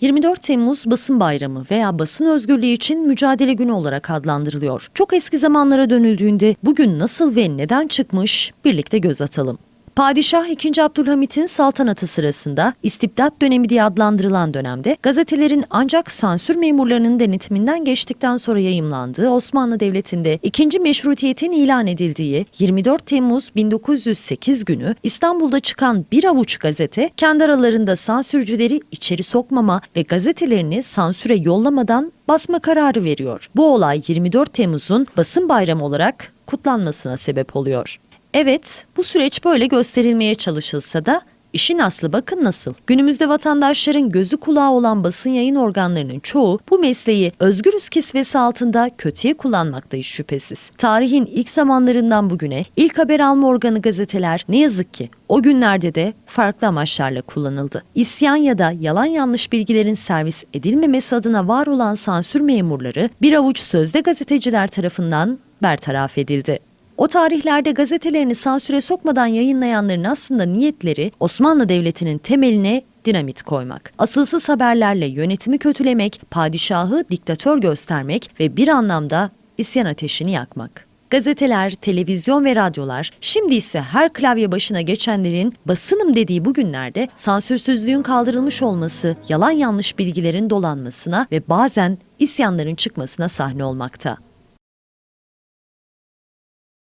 24 Temmuz Basın Bayramı veya basın özgürlüğü için mücadele günü olarak adlandırılıyor. Çok eski zamanlara dönüldüğünde bugün nasıl ve neden çıkmış birlikte göz atalım. Padişah 2. Abdülhamit'in saltanatı sırasında istibdat dönemi diye adlandırılan dönemde gazetelerin ancak sansür memurlarının denetiminden geçtikten sonra yayımlandığı Osmanlı Devleti'nde ikinci meşrutiyetin ilan edildiği 24 Temmuz 1908 günü İstanbul'da çıkan bir avuç gazete kendi aralarında sansürcüleri içeri sokmama ve gazetelerini sansüre yollamadan basma kararı veriyor. Bu olay 24 Temmuz'un basın bayramı olarak kutlanmasına sebep oluyor. Evet, bu süreç böyle gösterilmeye çalışılsa da işin aslı bakın nasıl. Günümüzde vatandaşların gözü kulağı olan basın yayın organlarının çoğu bu mesleği özgürüz kisvesi altında kötüye kullanmaktayız şüphesiz. Tarihin ilk zamanlarından bugüne ilk haber alma organı gazeteler ne yazık ki o günlerde de farklı amaçlarla kullanıldı. İsyan ya da yalan yanlış bilgilerin servis edilmemesi adına var olan sansür memurları bir avuç sözde gazeteciler tarafından bertaraf edildi. O tarihlerde gazetelerini sansüre sokmadan yayınlayanların aslında niyetleri Osmanlı Devleti'nin temeline dinamit koymak, asılsız haberlerle yönetimi kötülemek, padişahı diktatör göstermek ve bir anlamda isyan ateşini yakmak. Gazeteler, televizyon ve radyolar şimdi ise her klavye başına geçenlerin basınım dediği bu günlerde sansürsüzlüğün kaldırılmış olması, yalan yanlış bilgilerin dolanmasına ve bazen isyanların çıkmasına sahne olmakta.